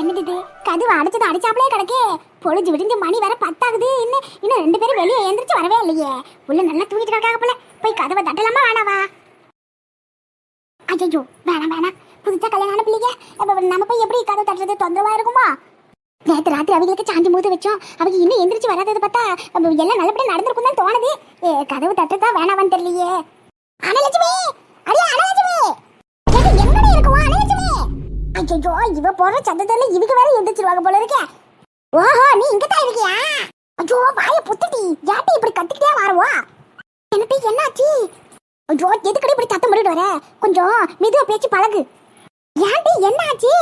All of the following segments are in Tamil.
என்னது இது கதவு அடைச்சது அடிச்சாப்ளே கிடக்கே. பொழுது விடிஞ்சு மணி வர பத்தாகுது. இன்னும் இன்னும் ரெண்டு பேரும் வெளியே எந்திரிச்சு வரவே இல்லையே. உள்ள நல்லா தூங்கிட்டு கிடக்காக போல. போய் கதவை தட்டலாமா வேணாவா? ஐயோ வேணாம் வேணாம். புதுசா கல்யாணம் பிள்ளைங்க. நம்ம போய் எப்படி கதவை தட்டுறது? தொந்தரவா இருக்குமா? நேற்று ராத்திரி அவங்களுக்கு சாஞ்சி மூத்து வச்சோம். அவங்க இன்னும் எந்திரிச்சு வராதது பார்த்தா எல்லாம் நல்லபடியா நடந்திருக்கும் தான் தோணுது. ஏ, கதவு தட்டுறதா வேணாவான்னு தெரியலையே. அனலட்சுமி! அடியே அனலட்சுமி! ஐயோ இவ போற சத்தத்துல இவங்க வேற எந்திரிச்சிருவாங்க போல இருக்கே. ஓஹோ நீ இங்க தான் இருக்கியா? ஐயோ வாய புத்தடி. யாட்டி இப்படி கத்திக்கிட்டே மாறுவா எனக்கு என்னாச்சு? ஐயோ எதுக்கடி இப்படி சத்தம் போட்டுட்டு வர? கொஞ்சம் மெதுவா பேச்சு பழகு. ஏன்டி என்னாச்சு?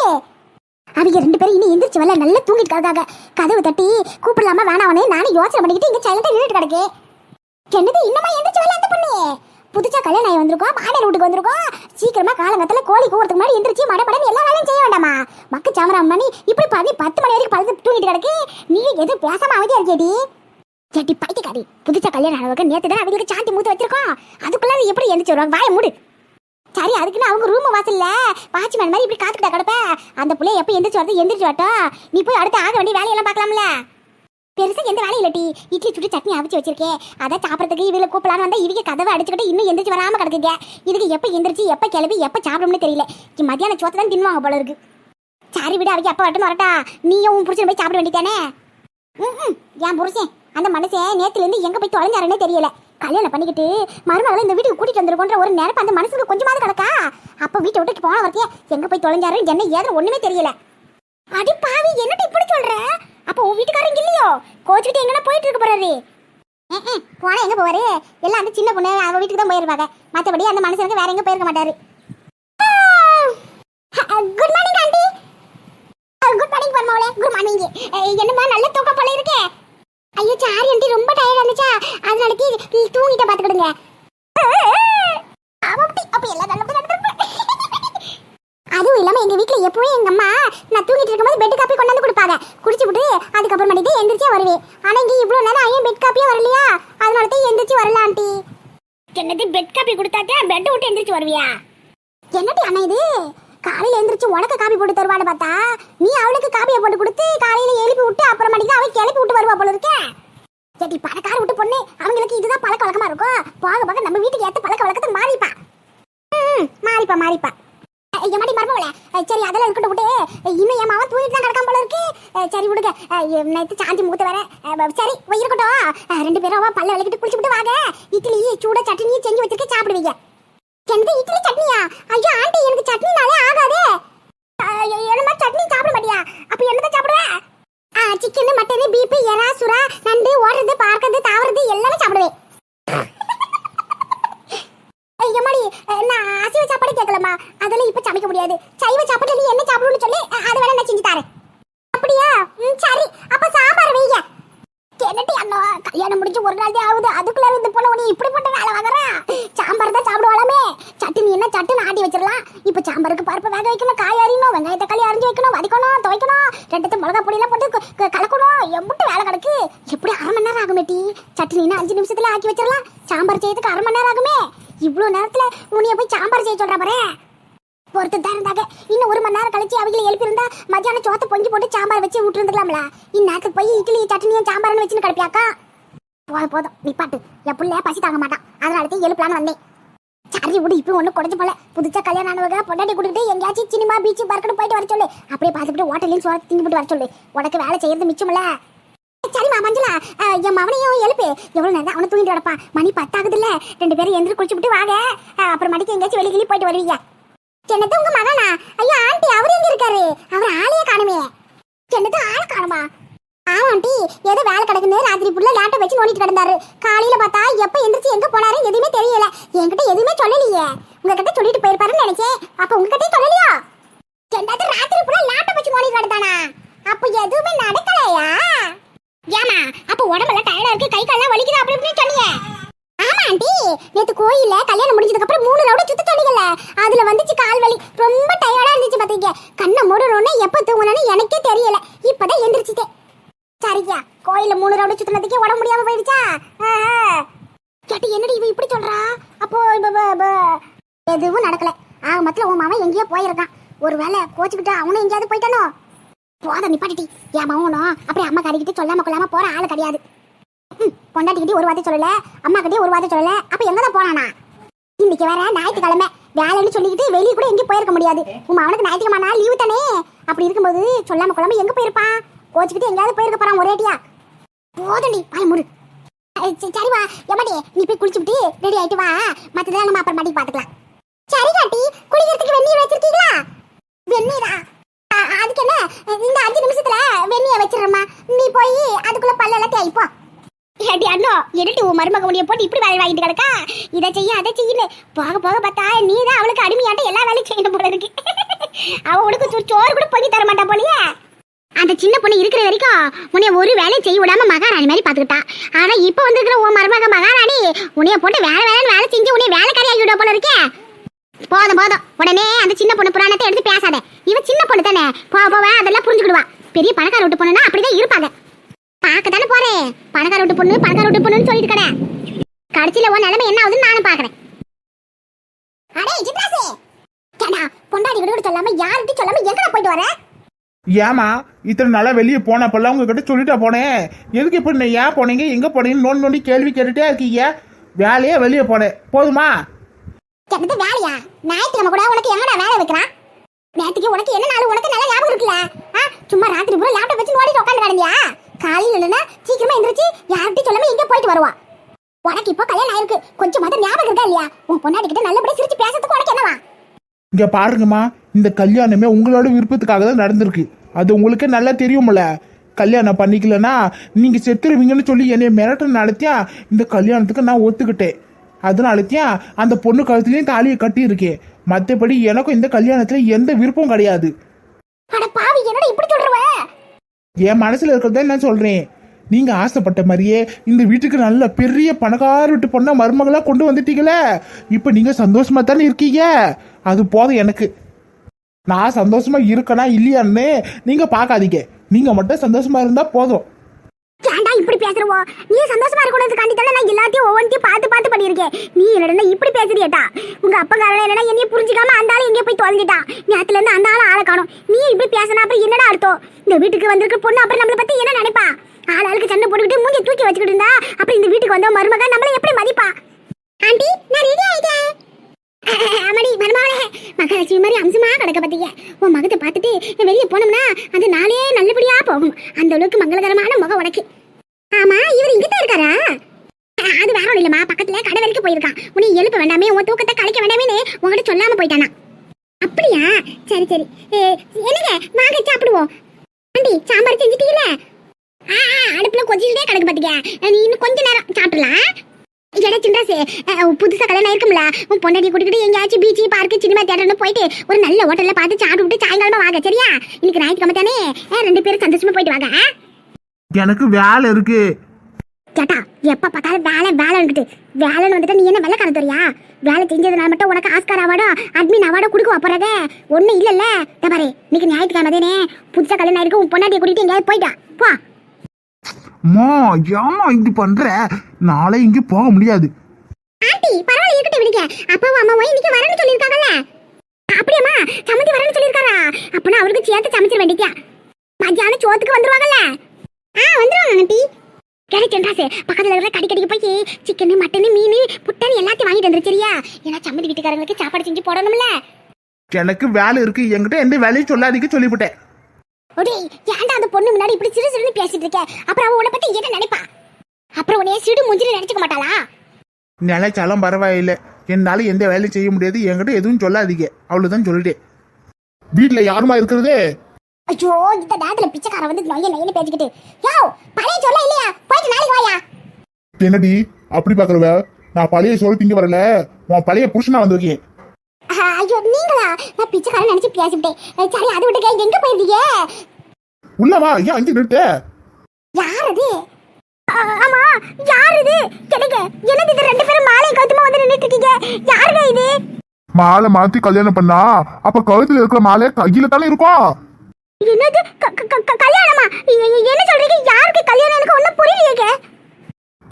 அவங்க ரெண்டு பேரும் இனி எந்திரிச்சு வரல. நல்லா தூங்கிட்டு கிடக்காங்க கதவு தட்டி கூப்பிடலாமா வேணாவனே நானும் யோசனை பண்ணிக்கிட்டு இங்க சைலண்டா நின்றுட்டு கிடக்கு என்னது இன்னமா எந்திரிச்சு வரல அந்த பொண்ணு? புதுசா கல்யாணம் ஆகி வந்திருக்கோம் மாடல் வீட்டுக்கு வந்திருக்கோம். சீக்கிரமா காலங்கத்துல கோழி கூறதுக்கு முன்னாடி எந்திரிச்சு மடப்படன்னு எல்லா வேலையும் செய்ய வேண்டாமா? மக்கு சாமராம் மணி இப்படி பண்ணி பத்து மணி வரைக்கும் பழுது தூங்கிட்டு கிடக்கு. நீ எதுவும் பேசாம அவதியா இருக்கேடி ஏட்டி பைத்தியக்காரி புதுசா கல்யாணம் ஆனவங்க நேற்று தான் அவங்களுக்கு சாந்தி மூத்து வச்சிருக்கோம். அதுக்குள்ள எப்படி எந்திரிச்சு வருவாங்க? வாய மூடு. சரி அதுக்குன்னு அவங்க ரூம் வாசல்ல வாட்ச்மேன் மாதிரி இப்படி காத்துக்கிட்டா கிடப்ப? அந்த பிள்ளைய எப்போ எந்திரிச்சு வரது? எந்திரிச்சு வரட்டும். நீ போய் அடுத்து ஆக வேண்டிய வேலையெல்லாம் பார்க்கலாம்ல. பெருசா எந்த வேலையும் இல்லட்டி இட்லி சுட்டு சட்னி அவிச்சு வச்சிருக்கேன் அதை சாப்பிட்றதுக்கு இவ்வளவு கூப்பிடலான்னு வந்தா இவங்க கதவை அடிச்சுக்கிட்டு இன்னும் எந்திரிச்சு வராம கிடக்குங்க இதுக்கு எப்போ எந்திரிச்சு எப்போ கிளம்பி எப்போ சாப்பிடும்னு தெரியல. இங்க மத்தியான சோத்தை தான் தின்வாங்க போல இருக்கு. சாரி விட அவங்க அப்பா வரட்டும் வரட்டா. நீயும் உன் புருஷன் போய் சாப்பிட வேண்டியதானே? ம் என் புருஷன் அந்த மனுஷன் நேத்துல இருந்து எங்க போய் தொலைஞ்சாருன்னே தெரியல. கல்யாணம் பண்ணிக்கிட்டு மருமகளை இந்த வீட்டுக்கு கூட்டிட்டு வந்திருக்கோன்ற ஒரு நினைப்பு அந்த மனசுக்கு கொஞ்சமாவது கிடக்கா? அப்ப வீட்டை விட்டு போன வரைக்கும் எங்க போய் தொலைஞ்சாரு? என்ன ஏதோ ஒண்ணுமே தெரியல. அடி பாவி என்னடி இப்படி சொல்ற? அப்ப உன் வீட்டுக்காரங்க இல்லையோ? கோச்சுக்கிட்டு எங்கன போயிட்டு இருக்க போறாரு போனா எங்க போவாரு? எல்லாம் அந்த சின்ன பொண்ணு அவ வீட்டுக்கு தான் போயிருப்பாங்க. மத்தபடி அந்த மனுஷனுக்கு வேற எங்க போயிருக்க மாட்டாரு. Good morning aunty. Good morning பர்மாவளே. Good morning என்னம்மா நல்ல தூக்கம் போல இருக்கே. ஐயோ சாரி ஆண்டி ரொம்ப டயர்ட் இருந்துச்சா? அதனால தூங்கிட்ட பாத்துக்கிடுங்க ஆமாட்டி அப்ப எல்லாம் நல்லபடியா அதுவும் இல்லாம எங்க வீட்ல எப்பவும் எங்க அம்மா நான் தூங்கிட்டு இருக்கும்போது பெட் காப்பி கொண்டாந்து கொடுப்பாங்க. குடிச்சு விட்டு அதுக்கப்புறம் பண்ணிட்டு எந்திரிச்சே வருவேன். ஆனா இங்க இவ்வளவு நேரம் ஐயன் பெட் காப்பியே வரலையா? அதனால தான் எந்திரிச்சு வரல ஆண்டி. என்னது பெட் காப்பி கொடுத்தாக்கே பெட் விட்டு எந்திரிச்சு வருவியா? என்னடி அண்ணா இது? காலையில எந்திரிச்சு உனக்கு காப்பி போட்டு தருவான்னு பார்த்தா நீ அவளுக்கு காப்பியை போட்டு கொடுத்து காலையில எழுப்பி விட்டு அப்புறமேட்டுக்கு அவ கிளப்பி விட்டு வருவா போல இருக்கே. சரி பணக்கார விட்டு பொண்ணு. அவங்களுக்கு இதுதான் பழக்க வழக்கமா இருக்கும். போக போக நம்ம வீட்டுக்கு ஏத்த பழக்க வழக்கத்தை மாறிப்பா. ம், மாறிப்பா மாறிப்பா. ஐயா மாடி சரி அதெல்லாம் இருக்கட்டும் விட்டு இன்னும் என் மாவன் தூங்கிட்டு தான் கிடக்காம போல இருக்கு. சரி விடுங்க. நேற்று சாந்தி முகத்து வேற. சரி இருக்கட்டும். ரெண்டு பேரும் அவ பல்ல விளக்கிட்டு குளிச்சு வாங்க. இட்லி சூட சட்னி செஞ்சு வச்சிருக்க சாப்பிடுவீங்க. எந்த இட்லி சட்னியா? ஐயோ ஆண்டி எனக்கு சட்னினாலே ஆகாதே. என்னமா சட்னி சாப்பிட மாட்டியா? அப்ப என்னதான் சாப்பிடுவ? சிக்கன் மட்டன் பிபி எறா சுறா நண்டு ஓடுறது பார்க்கறது தாவறது எல்லாமே சாப்பிடுவேன். எம்மாடி நான் அசைவ சாப்பாடு கேட்கலம்மா. அதெல்லாம் இப்ப சமைக்க முடியாது. சைவ சாப்பாடு நீ என்ன சாப்பிடணும்னு சொல்லி அஹ், அது வேணா நான் செஞ்சு தரேன். அப்படியா? ம், சரி. அப்ப சாம்பார் வைங்க. கேட்டுட்டு அண்ணா கல்யாணம் முடிஞ்சு ஒரு நாள் தான் ஆகுது. அதுக்குள்ள இருந்து போன உடனே இப்படி போட்டு வேலை வாங்குறா? சாம்பார் தான் சாப்பிடுவாளாமே. சட்னி என்ன சட்டுன்னு ஆட்டி வச்சிடலாம். இப்போ சாம்பாருக்கு பருப்பு வேக வைக்கணும் காய் அறியணும் வெங்காய தக்காளி அரிஞ்சு வைக்கணும் வதக்கணும் துவைக்கணும். ரெண்டு மிளகா பொடியெல்லாம் போட்டு கலக்கணும். எம்பிட்டு வேலை கிடக்கு. எப்படி அரை மணி நேரம் ஆகும் டி சட்னின்னா அஞ்சு நிமிஷத்துல ஆக்கி வச்சிடலாம். சாம்பார் செய்யறதுக்கு அரை மணி நேரம் ஆகுமே. இவ்வளோ நேரத்துல உன்னைய போய் சாம்பார் செய்ய சொல்ற பாரு. பொறுத்து தான் இருந்தாங்க. இன்னும் ஒரு மணி நேரம் கழிச்சு அவங்கள எழுப்பியிருந்தா மத்தியானம் சோத்த பொங்கி போட்டு சாம்பார் வச்சு விட்டுருந்துக்கலாம்ல இந்நேரத்துக்கு போய் இட்லி சட்னியும் சாம்பார்னு வச்சுன்னு கிடப்பியாக்கா? போதும். போதும் நிப்பாட்டு என் பசி தாங்க மாட்டான். அதனால தான் எழுப்பலான்னு வந்தேன். சரி விடு இப்போ ஒன்றும் குறைஞ்ச போல. புதுச்சா கல்யாணம் ஆனவங்க பொண்டாட்டி கொடுத்துட்டு எங்கேயாச்சும் சினிமா பீச்சு பார்க்கணும் போயிட்டு வர சொல்லு. அப்படியே பார்த்துட்டு ஹோட்டலையும் சோறு திங்க போட்டு வர சொல்லு. உனக்கு வேலை செய்யறது மிச்சம்ல. சரிம்மா மஞ்சளா. என் மவனையும் எழுப்பு. எவ்வளவு நேரம் அவனை தூங்கிட்டு வரப்பா மணி பத்தாகுது இல்ல ரெண்டு பேரும் எந்திரி குளிச்சுட்டு வாங்க. அப்புறம் மணிக்கு எங்கேயாச்சும் வெளியே கிளி போயிட்டு வருவீங்க. என்னது உங்க மகனா? ஐயா ஆண்டி அவரு எங்க இருக்காரு? அவர் ஆளையே காணுமே. என்னது ஆளை காணுமா? ஆமா ஆண்டி. ஏதோ வேலை கிடக்குன்னு ராத்திரி புள்ள லேட்டை வச்சு நோண்டிட்டு கிடந்தாரு. காலையில பார்த்தா எப்ப எந்திரிச்சு எங்க போனாரு எதுவுமே தெரியல. என்கிட்ட எதுவுமே சொல்லலையே. உங்ககிட்ட சொல்லிட்டு போயிருப்பாருன்னு நினைச்சேன். அப்ப உங்ககிட்ட சொல்லலையா? என்னது ராத்திரி புள்ள லேட்டை வச்சு நோண்டிட்டு கிடந்தானா? அப்ப எதுவுமே நடக்கலையா? ஏமா அப்ப உடம்பெல்லாம் டயர்டா இருக்கு கை கால்லாம் வலிக்குது அப்படி இப்படின்னு சொன்னீங்க? ஆமா ஆண்டி. நேத்து கோயில்ல கல்யாணம் முடிஞ்சதுக்கு அப்புறம் மூணு ரவுண்ட் சுத்த சொன்னீங்கல்ல. அதுல வந்துச்சு கால் வலி. ரொம்ப டயர்டா இருந்துச்சு பாத்தீங்க. கண்ணை மூடணும்னு எப்ப தூங்கணும்னு எனக்கே தெரியல. இப்பதான் எந்திரிச்சிட்டேன். சரியா கோயில்ல மூணு ரவுண்ட் சுத்தினதுக்கே உடம்பு முடியாம போயிடுச்சா? கேட்டு என்னடி இவ இப்படி சொல்றா? அப்போ எதுவும் நடக்கல. ஆக மொத்தம் உன் மாவன் எங்கேயோ போயிருக்கான். ஒருவேளை கோச்சுக்கிட்டா அவனும் எங்கேயாவது போயிட்டானோ? போத நிப்பாட்டி என் மகனும் அப்படியே அம்மா கறிக்கிட்டு சொல்லாம கொள்ளாம போற ஆளு கிடையாது. பொண்டாட்டி பொண்டாட்டிக்கிட்டே ஒரு வார்த்தை சொல்லல அம்மா கிட்டே ஒரு வார்த்தை சொல்லல அப்ப எங்கதான் போனானா? இன்னைக்கு வேற ஞாயிற்றுக்கிழமை வேலைன்னு சொல்லிக்கிட்டு வெளியே கூட எங்கேயும் போயிருக்க முடியாது. உன் அவனுக்கு ஞாயிற்றுக்கிழமை லீவு தானே? அப்படி இருக்கும்போது சொல்லாம கொள்ளாம எங்க போயிருப்பான்? கோச்சுக்கிட்டு எங்கேயாவது போயிருக்க போறான் ஒரேடியா போதண்டி பாய முடு. சரி, சரி வா எம்மாடி நீ போய் குளிச்சுட்டு ரெடி ஆயிட்டு வா. மத்ததெல்லாம் நம்ம அப்புறம் மாட்டி பாத்துக்கலாம். சரி காட்டி குளிக்கிறதுக்கு வெந்நீர் வச்சிருக்கீங்களா? வெந்நீரா? அதுக்கு என்ன? இந்த அஞ்சு நிமிஷத்துல வெண்ணிய வச்சிடுறமா நீ போய் அதுக்குள்ள பல்லெல்லாம் தேய்ப்போ ஏடி அண்ணோ எடுத்து உன் மருமக முடிய போட்டு இப்படி வேலை வாங்கிட்டு கிடக்கா? இதை செய்ய அதை செய்யல போக போக பார்த்தா நீ தான் அவளுக்கு அடிமையாட்ட எல்லா வேலையும் செய்யணும் போல இருக்கு. அவ உனக்கு சோறு கூட பொங்கி தர மாட்டா போலியே. அந்த சின்ன பொண்ணு இருக்கிற வரைக்கும் உன்னைய ஒரு வேலையை செய்ய விடாம மகாராணி மாதிரி பாத்துக்கிட்டா ஆனா இப்ப வந்திருக்கிற உன் மருமக மகாராணி உன்னைய போட்டு வேலை வேலைன்னு வேலை செஞ்சு உன்னைய வேலைக்காரி ஆகிவிட போல இருக்கேன் போதும் போதும். உடனே அந்த சின்ன பொண்ணு புராணத்தை எடுத்து பேசாத. இவ சின்ன பொண்ணு தானே. போக போவ அதெல்லாம் புரிஞ்சுக்கிடுவா. பெரிய பணக்கார விட்டு பொண்ணுனா அப்படிதான் இருப்பாங்க. பார்க்க தானே போறேன் பணக்கார விட்டு பொண்ணு பணக்கார விட்டு பொண்ணுன்னு சொல்லிட்டு கடை. கடைசியில உன் நிலைமை என்ன ஆகுதுன்னு நானும் பாக்குறேன் அடே ஜிப்ராசே! கேடா பொண்டாடி கூட சொல்லாம யார்கிட்ட சொல்லாம எங்கடா போயிட்டு வர? ஏமா இத்தனை நாளா வெளியே போனப்பெல்லாம் உங்ககிட்ட சொல்லிட்டா போனேன் எதுக்கு இப்ப ஏன் போனீங்க எங்க போனீங்கன்னு நோண்டி நோண்டி கேள்வி கேட்டுட்டே இருக்கீங்க? வேலையே வெளியே போனேன் போதுமா? கேட்டது வேலையா? ஞாயிற்றுக்கிழமை கூட உனக்கு எங்கடா வேலை வைக்கிறான் நேற்றுக்கு உனக்கு என்ன நாள் உனக்கு நல்லா ஞாபகம் இருக்குல்ல? ஆ சும்மா ராத்திரி பூரா லேப்டாப் வச்சு நோடிட்டு உட்காந்து கிடந்தியா? காலையில் இல்லைன்னா சீக்கிரமா எந்திரிச்சு யார்கிட்டையும் சொல்லாம எங்க போயிட்டு வருவா. உனக்கு இப்போ கல்யாணம் ஆயிருக்கு. கொஞ்சம் மாத்திரம் ஞாபகம் இருக்கா இல்லையா? உன் பொண்டாட்டி கிட்ட நல்லபடியா சிரிச்சு பேசுறதுக்கு உனக்கு என்னவா? இங்க பாருங்கம்மா இந்த கல்யாணமே உங்களோட விருப்பத்துக்காக தான் நடந்திருக்கு. அது உங்களுக்கு நல்லா தெரியும்ல. கல்யாணம் பண்ணிக்கலன்னா நீங்க செத்துருவீங்கன்னு சொல்லி என்னை மிரட்ட நடத்தியா? இந்த கல்யாணத்துக்கு நான் ஒத்துக்கிட்டேன். அதனாலத்தியா அந்த பொண்ணு கழுத்துலயும் தாலியை கட்டி இருக்கேன் மற்றபடி எனக்கும் இந்த கல்யாணத்துல எந்த விருப்பம் கிடையாது. என் மனசுல இருக்கிறத நான் சொல்றேன். நீங்க ஆசைப்பட்ட மாதிரியே இந்த வீட்டுக்கு நல்ல பெரிய பணக்கார வீட்டு பொண்ணை மருமகளா கொண்டு வந்துட்டீங்களே. இப்போ நீங்க சந்தோஷமா தானே இருக்கீங்க? அது போதும் எனக்கு. நான் சந்தோஷமா இருக்கனா இல்லையான்னு நீங்க பார்க்காதீங்க. நீங்க மட்டும் சந்தோஷமா இருந்தா போதும். இப்படி பேசுறவோ? நீ சந்தோஷமா இருக்கணும்னு தானே நான் எல்லாத்தையும் ஒவ்வொன்றையும் பார்த்து பார்த்து பண்ணியிருக்கேன். நீ என்னடா இப்படி பேசுறியேட்டா உங்க அப்பா காரணம் என்னடா என்னைய புரிஞ்சுக்காம அந்த ஆள் எங்கேயோ போய் தொலைஞ்சிட்டான் நேரத்துல இருந்து அந்த ஆள் ஆளை காணும். நீ இப்படி பேசினா அப்புறம் என்னடா அர்த்தம்? இந்த வீட்டுக்கு வந்திருக்க பொண்ணு அப்புறம் நம்மளை பத்தி என்ன நினைப்பா? ஆள் ஆளுக்கு சண்டை போட்டுக்கிட்டு மூஞ்சி தூக்கி வச்சுக்கிட்டு இருந்தா அப்புறம் இந்த வீட்டுக்கு வந்த மருமக நம்மளை எப்படி மதிப்பா? ஆண்டி நான் ரெடி ஆயிட்டேன். ஆமாடி மருமாவளே மகாலட்சுமி மாதிரி அம்சமா கிடக்க பார்த்தீங்க உன் மகத்தை பார்த்துட்டு வெளியே போனோம்னா அது நாளே நல்லபடியா போகும். அந்த அளவுக்கு மங்களகரமான முகம் உனக்கு. ஆமா இவர் இங்கதான் இருக்காரா? அது வேற ஒண்ணும் இல்லம்மா. பக்கத்துல கடை வரைக்கும் போயிருக்கான். உன்னை எழுப்ப வேண்டாமே உன் தூக்கத்தை கலைக்க வேண்டாமே உங்ககிட்ட சொல்லாம போயிட்டானா? அப்படியா? சரி சரி. ஏ, என்னங்க? வாங்க சாப்பிடுவோம். ஆண்டி சாம்பார் செஞ்சுட்டீங்களே? ஆ அடுப்புல கொஞ்சிட்டே கிடக்கு பாத்துக்க நீ இன்னும் கொஞ்ச நேரம் சாப்பிடலாம். எடா சிண்டாசே புதுசா கல்யாணம் இருக்கும்ல உன் பொண்டாட்டி கூட்டிக்கிட்டு எங்கேயாச்சும் பீச் பார்க்கு சினிமா தேட்டர்னு போயிட்டு ஒரு நல்ல ஹோட்டல்ல பார்த்து சாப்பிட்டு சாயங்காலமா வாங்க சரியா? இன்னைக்கு ஞாயிற்றுக்கிழமை தானே? ரெண்டு பேரும் சந்தோஷமா போயிட்டு வாங்க ஆ? எனக்கு வேலை இருக்கு. கேட்டா எப்ப பார்த்தாலும் வேலை வேலை இருக்குது வேலைன்னு வந்துட்டு நீ என்ன வெள்ளக்கார தெரியா? வேலை செஞ்சதுனால மட்டும் உனக்கு ஆஸ்கார் அவார்டோ அட்மின் அவார்டோ கொடுக்க போறதே. ஒண்ணும் இல்லல்ல. இந்த பாரு இன்னைக்கு ஞாயிற்றுக்கிழமை தானே. புதுசா கல்யாணம் ஆயிருக்கு உன் பொண்டாட்டியை கூட்டிட்டு எங்கேயாவது போயிட்டா. போ. அம்மா ஏமா இப்படி பண்ற? நாளை இங்க போக முடியாது. ஆண்டி பரவாயில்ல இருக்கட்டும் விடுங்க. அப்பாவும் அம்மாவும் இன்னைக்கு வரேன்னு சொல்லியிருக்காங்கல்ல. அப்படியாம்மா சமைச்சு வரேன்னு சொல்லியிருக்காரா? அப்பனா அவருக்கு சேர்த்து சமைச்சிட வேண்டியா மத்தியானம் சோத்துக்கு வந்துருவாங்கல்ல. ஆ வந்துருவாங்க ஆண்டி. கிடைச்சென்றாசே பக்கத்துல இருக்கிற கடி கடிக்கு போய் சிக்கன் மட்டன் மீன் புட்டன் எல்லாத்தையும் வாங்கிட்டு வந்துரு சரியா? ஏன்னா சம்மந்தி வீட்டுக்காரங்களுக்கு சாப்பாடு செஞ்சு போடணும்ல. எனக்கு வேலை இருக்கு. என்கிட்ட எந்த வேலையும் சொல்லாதீங்க சொல்லிவிட்டேன். ஒடே ஏன்டா அந்த பொண்ணு முன்னாடி இப்படி சிறு சிறுன்னு பேசிட்டு இருக்க? அப்புறம் அவ உன்னை பத்தி என்ன நினைப்பா? அப்புறம் உன்னைய சிடு முஞ்சின்னு நினைச்சுக்க மாட்டாளா? நிலைச்சாலும் பரவாயில்லை. என்னால எந்த வேலையும் செய்ய முடியாது. என்கிட்ட எதுவும் சொல்லாதீங்க. அவ்வளவுதான் சொல்லிட்டேன். வீட்டுல யாருமா இருக்கிறது? ஐயோ இந்த நேரத்துல பிச்சைக்காரன் வந்து நொய்ய நொய்யன்னு பேசிக்கிட்டு யோ பழைய சொல்ல இல்லையா? போயிட்டு நாளைக்கு வாயா? என்னடி? அப்படி பாக்குறவ? நான் பழைய சோறு திங்க வரல. உன் பழைய புருஷனா வந்திருக்கேன் ஐயோ நீங்களா? நான் பிச்சைக்காரன் நினைச்சு பேசிவிட்டேன். அஹ், சரி அது விட்டுக்க எங்க போயிருந்தீங்க? உள்ளவா ஏன் அங்கே நிறுத்த? யார் அது ஆமா யார் இது கிடைக்க என்னது இது? ரெண்டு பேரும் மாலை கழுத்துமா வந்து நின்னுட்டு இருக்கீங்க யாருங்க இது? மாலை மாத்தி கல்யாணம் பண்ணா அப்ப கழுத்துல இருக்கிற மாலை கையில தானே இருக்கும்? என்னது? கல்யாணமா? என்ன சொல்றீங்க? யாருக்கு கல்யாணம்? எனக்கு ஒண்ணும் புரியலையேங்க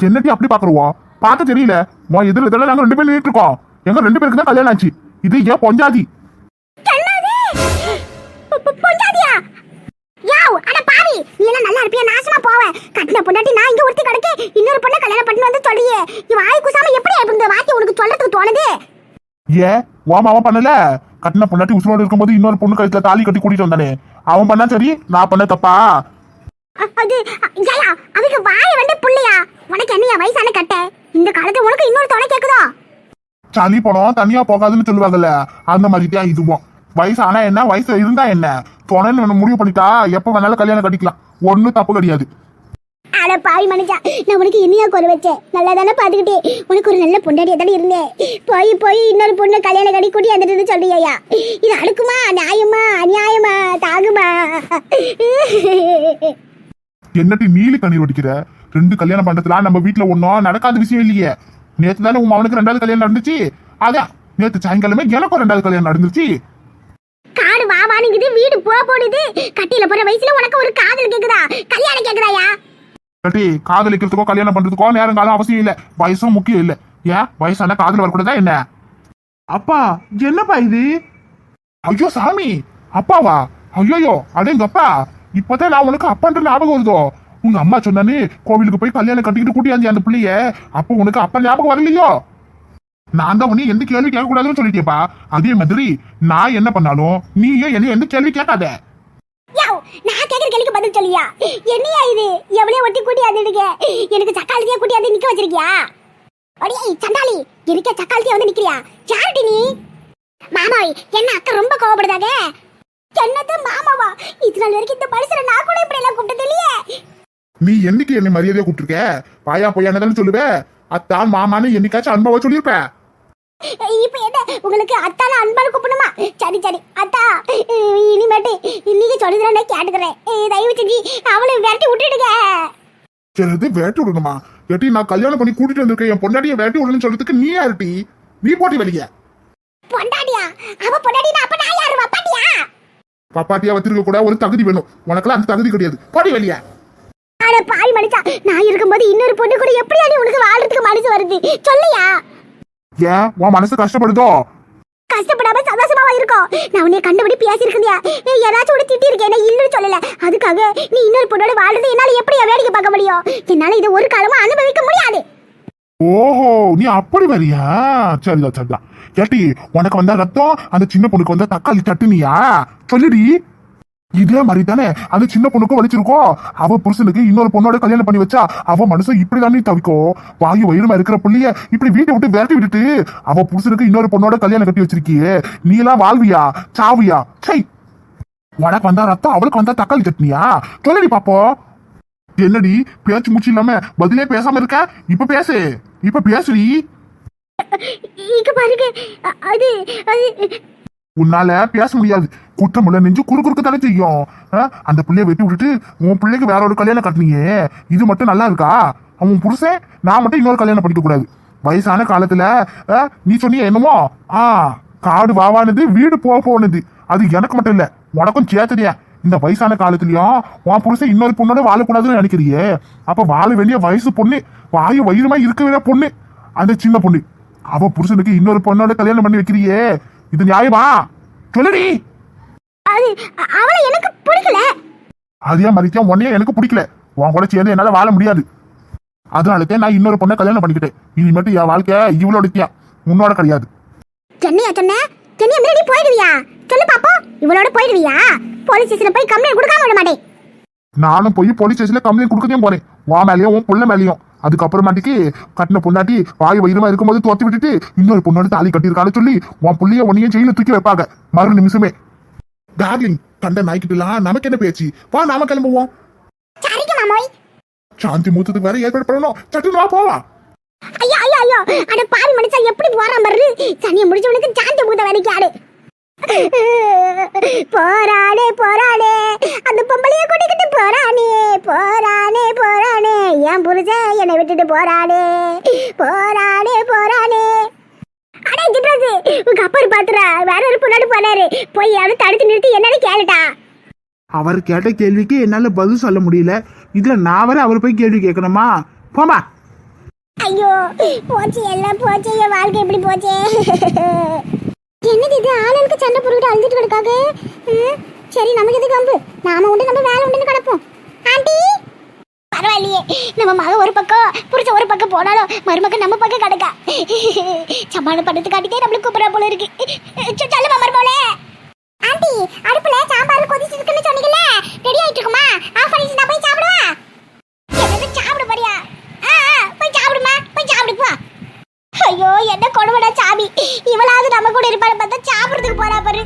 என்னடி அப்படி பாக்குறோம் பார்க்க தெரியல. உன் எதிரில் இதெல்லாம் நாங்க ரெண்டு பேரும் நின்றுட்டு இருக்கோம். எங்க ரெண்டு பேருக்கு தான் கல்யாணம் ஆச்சு. இது ஏன் பொஞ்சாதி? என்னது பொ- பொ- பொஞ்சாதியா? யா கட்டின பொண்டாட்டி நான் இங்க ஒருத்தி கிடக்கு. இன்னொரு பொண்ணை கல்யாணம் பண்ணி வந்து சொல்லியே இவ வாய் குசாம எப்படி இந்த வார்த்தை உனக்கு சொல்றதுக்கு தோணுது. உன் அவன் பண்ணல? கட்டின பொண்டாட்டி உசுரோடு இருக்கும்போது இன்னொரு பொண்ணு கழுத்துல தாலி கட்டி கூட்டிட்டு வந்தானே? அவன் பண்ணா சரி நான் பண்ண தப்பா? அது அ, ஏயா அவங்க வாய வந்து புள்ளையா? உனக்கு என்னையா வயசான கட்ட? இந்த காலத்துல உனக்கு இன்னொரு துணை கேக்குதோ? சளி பணம் தனியா போகாதுன்னு சொல்லுவாங்கல்ல அந்த மாதிரி தான் இதுவும். வயசு ஆனா என்ன வயசு இருந்தா என்ன? துணைன்னு முடிவு பண்ணிட்டா எப்ப வேணாலும் கல்யாணம் கட்டிக்கலாம். ஒண்ணும் தப்பு கிடையாது. அட பாவி மனுஷா நான் உனக்கு என்னையா குறை வச்சேன் நல்லா தானே பாத்துக்கிட்டே உனக்கு ஒரு நல்ல பொண்டாட்டியா தானே இருந்தேன் போய் போய் இன்னொரு பொண்ணு கல்யாணம் கடி கூட்டி வந்துட்டு சொல்றியா இது அடுக்குமா நியாயமா அநியாயமா தாகுமா என்னட்டி நீலி கண்ணீர் வடிக்கிற? ரெண்டு கல்யாணம் பண்றதுல நம்ம வீட்ல ஒன்னும் நடக்காத விஷயம் இல்லையே. நேத்து தானே உன் அவனுக்கு ரெண்டாவது கல்யாணம் நடந்துச்சு. அதான் நேத்து சாயங்காலமே எனக்கும் ரெண்டாவது கல்யாணம் நடந்துச்சு காடு வா வானுங்குது வீடு போ போடுது. கட்டில போற வயசுல உனக்கு ஒரு காதல் கேக்குதா? கல்யாணம் கேக்குதாயா? இல்லாட்டி காதலிக்கிறதுக்கோ கல்யாணம் பண்றதுக்கோ நேரம் காலம் அவசியம் இல்ல. வயசும் முக்கியம் இல்ல. ஏன்? வயசான காதல் வரக்கூடாதா என்ன? அப்பா என்னப்பா இது? ஐயோ சாமி! அப்பாவா? ஐயோயோ அடேங்கப்பா! இப்பதான் நான் உனக்கு அப்பான்ற ஞாபகம் வருதோ? உங்க அம்மா சொன்னானே கோவிலுக்கு போய் கல்யாணம் கட்டிக்கிட்டு கூட்டியாந்து அந்த பிள்ளைய. அப்போ உனக்கு அப்பா ஞாபகம் வரலையோ? நான் தான் உன்னை எந்த கேள்வி கேட்கக்கூடாதுன்னு சொல்லிட்டேப்பா அதே மாதிரி நான் என்ன பண்ணாலும் நீயும் என்ன எந்த கேள்வி கேட்காத. நான் கேக்குற கேள்விக்கு பதில் சொல்லியா? என்னையா இது? எவ்வளவு ஒட்டி கூட்டி எனக்கு சக்காலத்தியா கூட்டியாந்து நிக்க வச்சிருக்கியா? அடியே சண்டாளி இருக்க சக்காலத்தியா வந்து நிக்கிறியா? யாருடி நீ? மாமாவை என்ன அக்கா ரொம்ப கோவப்படுதாக என்னது மாமாவா? இது நாள் வரைக்கும் இந்த மனுஷனை நான் கூட இப்படி எல்லாம் கூப்பிட்டது இல்லையே. நீ என்னைக்கு என்னை மரியாதையா கூப்பிட்டுருக்க? பாயா பொய்யானதானே சொல்லுவ? அத்தான் மாமான்னு என்னைக்காச்சும் அன்பாவா சொல்லியிருப்பேன் இப்ப என்ன? உங்களுக்கு அத்தால அன்பான கூப்பிடணுமா? சரி சரி. அத்தா இனிமேட்டு நீங்க சொல்லுறேன் கேட்டுக்கிறேன். தயவு செஞ்சு அவளை விரட்டி விட்டுடுங்க. எனது வேட்டி விடணுமா? ஏட்டி நான் கல்யாணம் பண்ணி கூட்டிட்டு வந்திருக்கேன். என் பொண்டாட்டிய வேட்டி விடணும்னு சொல்றதுக்கு நீ யாருட்டி நீ போட்டி வெளிய. பொண்டாடியா அவ பொண்டாடினா அப்ப நான் யாரு? வப்பாட்டியா பப்பாட்டியா வச்சிருக்க கூட ஒரு தகுதி வேணும். உனக்கெல்லாம் அந்த தகுதி கிடையாது. போட்டி வெளிய. அட பாய் மனுஷா நான் இருக்கும்போது இன்னொரு பொண்ணு கூட எப்படி உனக்கு வாழ்றதுக்கு மனசு வருது? சொல்லையா? ஏன்? உன் மனசு கஷ்டப்படுதோ? கஷ்டப்படாம சந்தோஷமாவா இருக்கும் நான் உன்னை கண்டுபிடி பேசியிருக்கியா ஏதாச்சும் ஒரு திட்டி இருக்கேன் இல்லைன்னு சொல்லல. அதுக்காக நீ இன்னொரு பொண்ணோட வாழ்றது என்னால எப்படி வேடிக்கை பார்க்க முடியும்? என்னால இதை ஒரு காலமும் அனுபவிக்க முடியாது. ஓஹோ நீ அப்படி வரியா? சரிதான் சரிதான். ஏட்டி உனக்கு வந்தா ரத்தம் அந்த சின்ன பொண்ணுக்கு வந்தா தக்காளி தட்டுனியா? சொல்லுடி. இதே மாதிரி தானே அந்த சின்ன பொண்ணுக்கும் வலிச்சிருக்கோம். அவ புருஷனுக்கு இன்னொரு பொண்ணோட கல்யாணம் பண்ணி வச்சா அவ மனசு இப்படி தானே தவிக்கும். வாயு வயிறுமா இருக்கிற புள்ளைய இப்படி வீட்டை விட்டு விரட்டி விட்டுட்டு அவ புருஷனுக்கு இன்னொரு பொண்ணோட கல்யாணம் கட்டி வச்சிருக்கியே. நீ எல்லாம் வாழ்வியா? சாவியா? சை உனக்கு வந்தா ரத்தம் அவளுக்கு வந்தா தக்காளி சட்னியா? சொல்லடி பாப்போம். என்னடி பேச்சு முடிச்சு இல்லாம பதிலே பேசாம இருக்க? இப்ப பேசு. இப்ப பேசுடி. இங்க பாருங்க. அது அது உன்னால பேச முடியாது. குற்றமுள்ள நெஞ்சு குறு குறுக்க தானே செய்யும். ஆ? அந்த பிள்ளைய வெட்டி விட்டுட்டு உன் பிள்ளைக்கு வேற ஒரு கல்யாணம் கட்டினியே. இது மட்டும் நல்லா இருக்கா? அவன் புருஷன் நான் மட்டும் இன்னொரு கல்யாணம் பண்ணிக்க கூடாது. வயசான காலத்துல ஆ, நீ சொன்னிய என்னமோ? ஆ காடு வாவானது வீடு போக போனது. அது எனக்கு மட்டும் இல்ல உனக்கும் சேர்த்ததியா இந்த வயசான காலத்துலயும் உன் புருஷன் இன்னொரு பொண்ணோட வாழக்கூடாதுன்னு நினைக்கிறியே. அப்ப வாழ வேண்டிய வயசு பொண்ணு வாயு வயிறுமா இருக்க வேண்டிய பொண்ணு. அந்த சின்ன பொண்ணு. அவ புருஷனுக்கு இன்னொரு பொண்ணோட கல்யாணம் பண்ணி வைக்கிறியே. இது நியாயமா? சொல்லுடி. அது அவளை எனக்கு பிடிக்கல. அதே மாதிரிக்கா உன்னைய எனக்கு பிடிக்கல. உன் கூட சேர்ந்து என்னால வாழ முடியாது. அதனாலதான் நான் இன்னொரு பொண்ணை கல்யாணம் பண்ணிக்கிட்டேன். இனிமேட்டு என் வாழ்க்கை இவளோட உன்னோட கிடையாது. சென்னையா சொன்ன? சென்னையா முன்னாடி போயிடுவியா? சொல்லு பாப்போம். இவளோட போயிடுவியா? போலீஸ் ஸ்டேஷன்ல போய் கம்ப்ளைண்ட் கொடுக்காம விட மாட்டேன். நானும் போய் போலீஸ் ஸ்டேஷன்ல கம்ப்ளைண்ட் கொடுக்கத்தையும் போறேன். உன் மேலேயும் உன் புள்ள மேலேயும். அதுக்கப்புறமாட்டிக்கு கட்டின பொண்டாட்டி வாய் வயிறுமா இருக்கும்போது தோத்தி விட்டுட்டு இன்னொரு பொண்ணோட தாலி கட்டியிருக்கான்னு சொல்லி உன் புள்ளைய உன்னையும் ஜெயில தூக்கி வைப்பாங்க. மறு நிமிஷமே. டார்லிங் கண்ட நாய்க்கிட்டலாம். நமக்கு என்ன பேச்சு? வா நாம கிளம்புவோம். சாந்தி மூத்தத்துக்கு வேற ஏற்பாடு பண்ணணும் சட்டுன்னு வா போவா. ஐயோ ஐயோ ஐயோ. அட பாவி மனுஷா எப்படி போறான் பாரு. சனியை முடிச்சவனுக்கு சாந்தி பூத வேலைக்கு ஆடு போரானே போரானே அந்த பொம்பளைய என் புருஷன் என்னை விட்டுட்டு போறானே போறானே போறானே அடே ஜிட்ராசு உங்க அப்பா பாத்துறா. வேற ஒரு பொண்ணாடு போனாரு. போய் அவனை தடுத்து நிறுத்தி என்னன்னு கேளுடா. அவர் கேட்ட கேள்விக்கு என்னால பதில் சொல்ல முடியல. இதுல நான் வர அவர் போய் கேள்வி கேட்கணுமா? போமா ஐயோ போச்சு எல்லாம் போச்சு. என் வாழ்க்கை எப்படி போச்சு. என்னது இது? ஆளுக்கு சண்டை போட்டுக்கிட்டு அழுதுட்டு கிடக்காக ம், சரி நமக்கு எது கம்பு நாம உண்டு நம்ம வேலை உண்டுன்னு கிடப்போம். ஆண்டி! பரவாயில்லையே நம்ம மக ஒரு பக்கம் புரிச்ச ஒரு பக்கம் போனாலும் மருமக நம்ம பக்கம் கிடக்கா. சமாளம் பண்ணதுக்காட்டிக்கே நம்மளுக்கு கூப்பிட போல இருக்கு. சொல்லுமா மருமோளே ஆண்டி அடுப்புல சாம்பார் கொதிச்சு இருக்குன்னு சொன்னீங்கல்ல? ரெடி ஆயிட்டு இருக்குமா? ஆஃப் பண்ணிட்டு நான் போய் சாப்பிடுவா? என்னது சாப்பிடு போறியா? ஆ போய் சாப்பிடுமா? போய் சாப்பிடு போ. ஐயோ என்ன கொடுமடா சாமி. இவளாவது நம்ம கூட இருப்பாரு பார்த்தா சாப்பிடுறதுக்கு போறா பாரு.